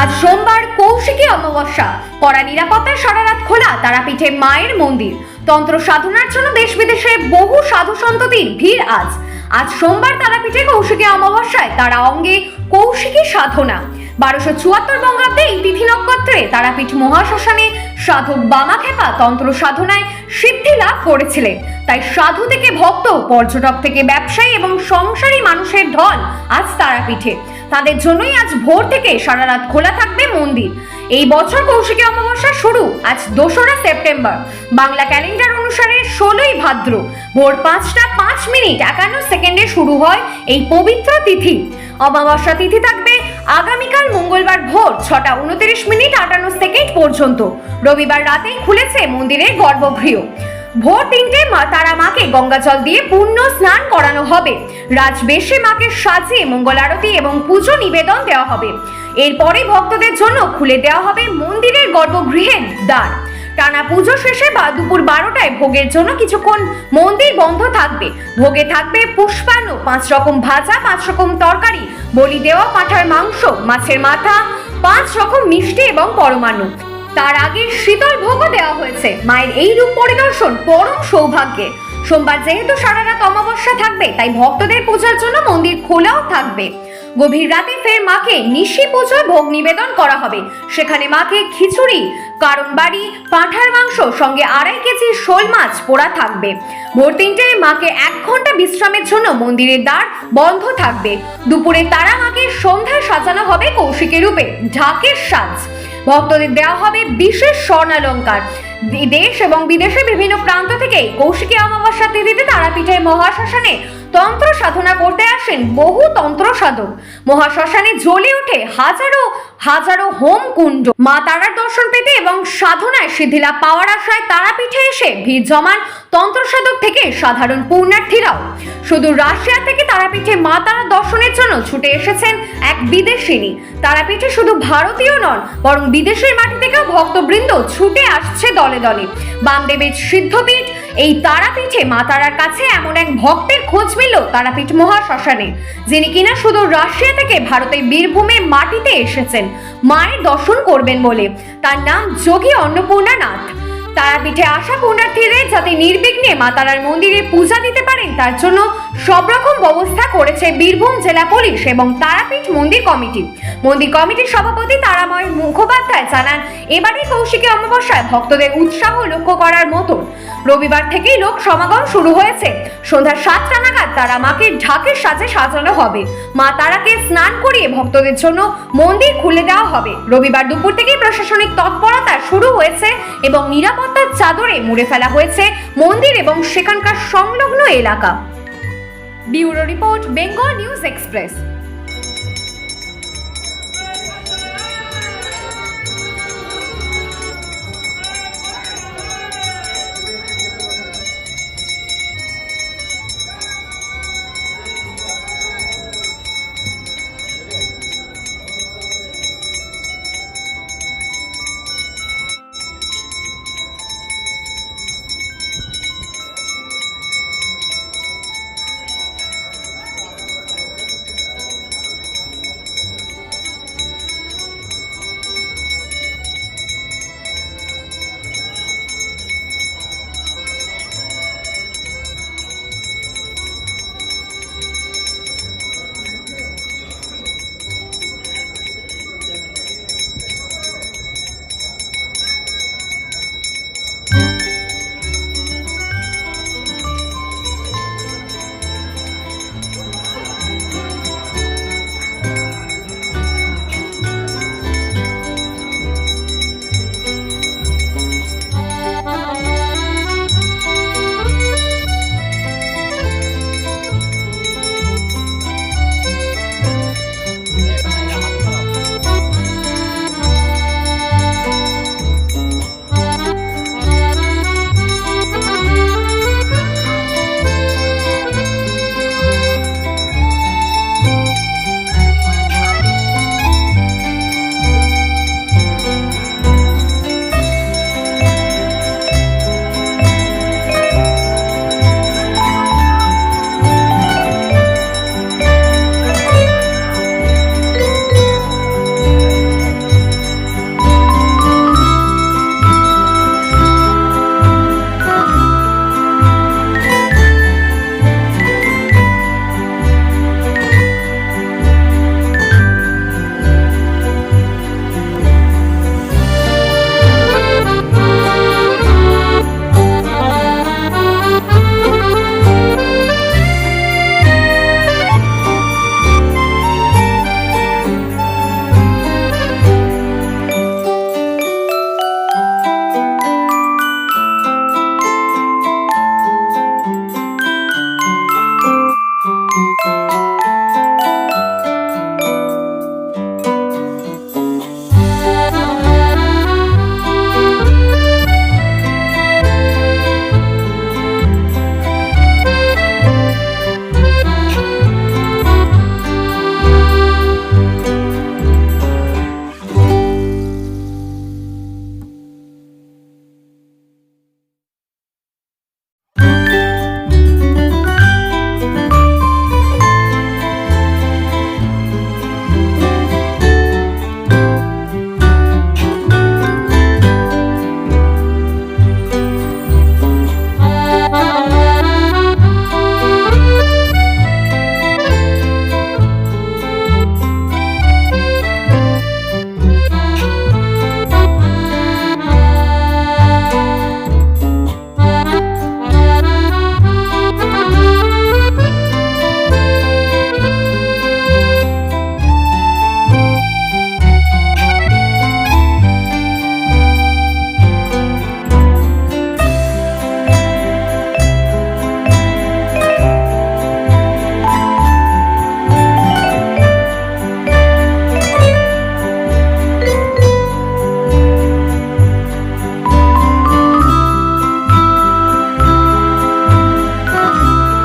আজ সোমবার কৌশিকী অমাবস্যা। কড়া নিরাপত্তায় সারা রাত খোলা, তারাপীঠে মায়ের মন্দির। তন্ত্র সাধনার জন্য দেশ বিদেশে বহু সাধু সন্ততির ভিড় আজ। আজ সোমবার তারাপীঠে কৌশিকী অমাবস্যায় তারা অঙ্গে কৌশিকী সাধনা। বারোশো চুয়াত্তর বঙ্গাব্দে এই তিথি নক্ষত্রে তারাপীঠ মহাশ্মশানে সাধক বামাখেপা তন্ত্র সাধনায় সিদ্ধি লাভ করেছিলেন। তাই সাধু থেকে ভক্ত, পর্যটক থেকে ব্যবসায়ী এবং সংসারী মানুষের ঢল আজ তারাপীঠে। তাদের জন্যই আজ ভোর থেকে সারা রাত খোলা থাকবে মন্দির। এই বছর কৌশিকী অমাবস্যা শুরু, আজ দোসরা সেপ্টেম্বর। বাংলা ক্যালেন্ডার অনুসারে ষোলোই ভাদ্র, ভোর পাঁচটা পাঁচ মিনিট, একান্ন সেকেন্ডে শুরু হয় এই পবিত্র তিথি। অমাবস্যা তিথি থাকবে আগামীকাল মঙ্গলবার ভোর ছটা উনত্রিশ মিনিট আটান্ন সেকেন্ড পর্যন্ত। রবিবার রাতেই খুলেছে মন্দিরের গর্ভগৃহ। ভোর তিনটে মা তারা মাকে গঙ্গা জল দিয়ে পূর্ণ স্নান করানো হবে। রাজবেশে মাকে সাজিয়ে মঙ্গল আরতি এবং পুজো নিবেদন দেওয়া হবে। এরপরে ভক্তদের জন্য খুলে দেওয়া হবে মন্দিরের গর্ভগৃহের দ্বার। টানা পুজো শেষে বা দুপুর বারোটায় ভোগের জন্য কিছুক্ষণ মন্দির বন্ধ থাকবে। ভোগে থাকবে পুষ্পান্ন, পাঁচ রকম ভাজা, পাঁচ রকম তরকারি, বলি দেওয়া পাঁঠার মাংস, মাছের মাথা, পাঁচ রকম মিষ্টি এবং পরমাণু। তার আগে শীতল ভোগও দেওয়া হয়েছে। মায়ের এই রূপ পরিদর্শন পরম সৌভাগ্যের সোমবার যেহেতু সারা রাত অমাবস্যা থাকবে, তাই ভক্তদের পূজার জন্য মন্দির খোলাও থাকবে। গভীর রাতে ফের মাকে নিশি পুজোয় ভোগ নিবেদন করা হবে। সেখানে মাকে খিচুড়ি, কারণ বাড়ি, পাঁঠার মাংস, সঙ্গে আড়াই কেজি শোল মাছ পোড়া থাকবে। ভোর তিনটায় মাকে এক ঘণ্টা বিশ্রামের জন্য মন্দিরের দ্বার বন্ধ থাকবে। দুপুরে তারা মাকে সন্ধ্যায় সাজানো হবে কৌশিকের রূপে, ঢাকের সাজ। ভক্তদের দেওয়া হবে বিশেষ স্বর্ণালঙ্কার। দেশ এবং বিদেশের বিভিন্ন প্রান্ত থেকে কৌশিকী অমাবস্যা তিথিতে তারাপীঠের মহাশ্মশানে তন্ত্র সাধনা করতে আসেন বহু তন্ত্র সাধক। মহাশ্মশানে জ্বলে ওঠে হাজারো হাজারো হোম কুণ্ড। মা তারার দর্শন পেতে এবং সাধনায় সিদ্ধিলাভ পাওয়ার আশায় তারাপীঠে এসে ভিড় জমান তন্ত্র সাধক থেকে সাধারণ পূর্ণার্থীরাও শুধু রাশিয়া থেকে তারাপীঠে মা তারা দর্শনের জন্য ছুটে এসেছেন এক বিদেশিনী। তারাপীঠে শুধু ভারতীয় নন, বরং বিদেশের মাটি থেকেও ভক্তবৃন্দ ছুটে আসছে দলে দলে। বামদেবের সিদ্ধপীঠ, এই তারাপীঠে মা তারার কাছে এমন এক ভক্তের খোঁজ মিলল তারাপীঠ মহাশ্মশানে, যিনি কিনা শুধু রাশিয়া থেকে ভারতের বীরভূমে মাটিতে এসেছেন। মায়ের দর্শন করবেন বলে। তার নাম যোগী অন্নপূর্ণা নাথ তারাপীঠে আসা পুণ্যার্থীদের যাতে নির্বিঘ্নে মা তারার মন্দিরে পূজা দিতে পারেন, তার জন্য সব রকম ব্যবস্থা করেছে বীরভূম জেলা পুলিশ এবং তারাপীঠ মন্দির কমিটি। মন্দির কমিটির সভাপতি তারাময় মুখোপাধ্যায় জানান এবারে কৌশিকী অমাবস্যায় ভক্তদের উৎসাহ লক্ষ্য করার মতন। রবিবার থেকেই লোক সমাগম শুরু হয়েছে। সন্ধ্যা সাতটা নাগাদ তারা মাকে ঢাকের সাজে সাজানো হবে। মা তারাকে স্নান করিয়ে ভক্তদের জন্য মন্দির খুলে দেওয়া হবে। রবিবার দুপুর থেকেই প্রশাসনিক তৎপরতা শুরু হয়েছে এবং নিরাপত্তার চাদরে মুড়ে ফেলা হয়েছে মন্দির এবং সেখানকার সংলগ্ন এলাকা। Bureau report, Bengal News Express.